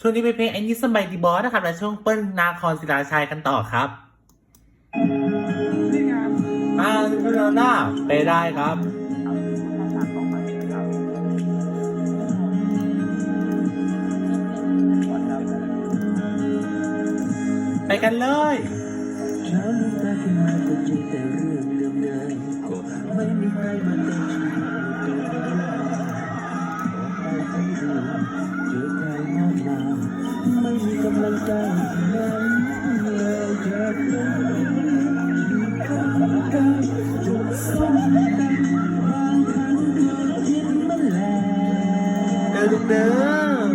ช่วงนี้เป็นเพลงไอ้นี่สมัยดีบอสนะครับและช่วงเปิ้ลนาคอนศิลาชัยกันต่อครับนี่ไงอ่าคุณโน่าไปได้ครับไปกันเลยไม่มีใครมาเต็มชีวิต เ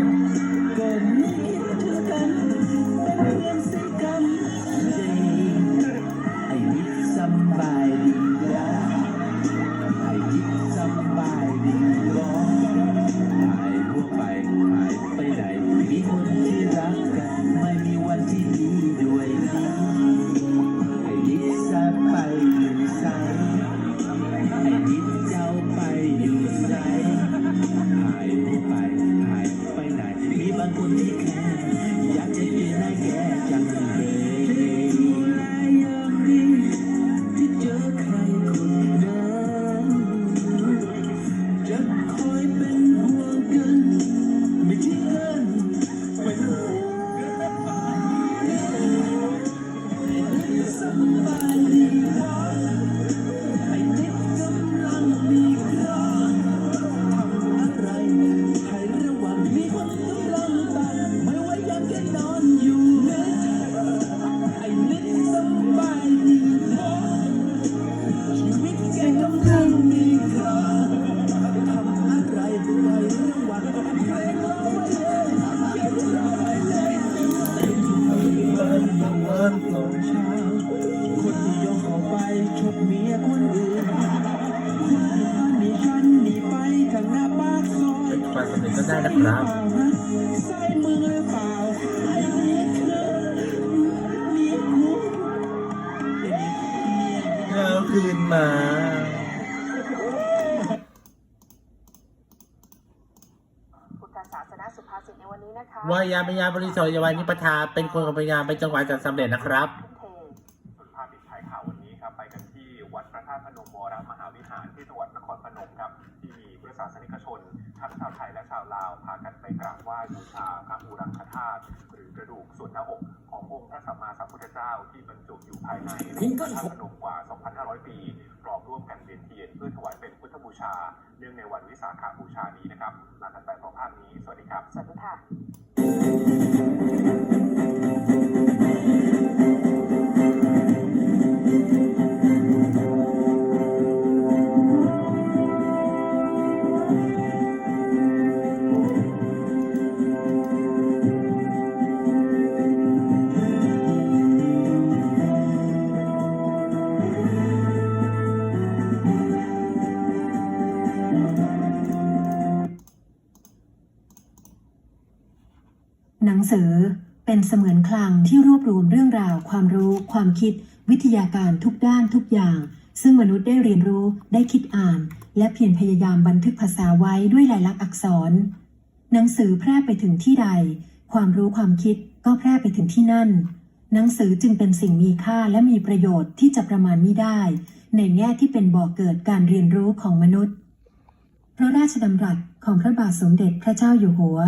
มี เมียคนอื่นหนีฉันหนีไปทางหน้าปากซอยเป็นความสำเร็จก็ได้นะครับใส่มือหรือเปล่าไอ้นี่คือมีกูไอ้นี่เมียเราคืนมาพุทธศาสนาสุภาษิตในวันนี้นะคะวายาปัญญาบริสุทธิ์ยาวานิปทาเป็นคนกับปัญญาเป็นจังหวะจัดสำเร็จนะครับ ตุพนมวรมหาวิหารที่จังหวัดนครพนมครับ ที่มีพุทธศาสนิกชน ทั้งชาวไทยและชาวลาว พากันไปกราบไหว้บูชาพระอุรังคธาตุหรือกระดูกส่วนหน้าอกขององค์พระสัมมาสัมพุทธเจ้าที่บรรจุอยู่ภายในพระธาตุพนมกว่า 2,500 ปีพร้อมร่วมกันเวียนเทียนเพื่อถวายเป็นพุทธบูชา เนื่องในวันวิสาขบูชานี้นะครับลากันไปพร้อมภาพนี้ สวัสดีครับ สวัสดีค่ะ หนังสือเป็นเสมือนคลังที่รวบรวมเรื่องราว ความรู้ ความคิด วิทยาการทุกด้านทุกอย่าง ซึ่งมนุษย์ได้เรียนรู้ได้คิดอ่าน และเพียรพยายามบันทึกภาษาไว้ด้วยลายลักษณ์อักษร หนังสือแพร่ไปถึงที่ใด ความรู้ความคิดก็แพร่ไปถึงที่นั่น หนังสือจึงเป็นสิ่งมีค่าและมีประโยชน์ที่จะประมาณไม่ได้ ในแง่ที่เป็นบ่อกเกิดการเรียนรู้ของมนุษย์ พระราชดำรัสของพระบาทสมเด็จพระเจ้าอยู่หัว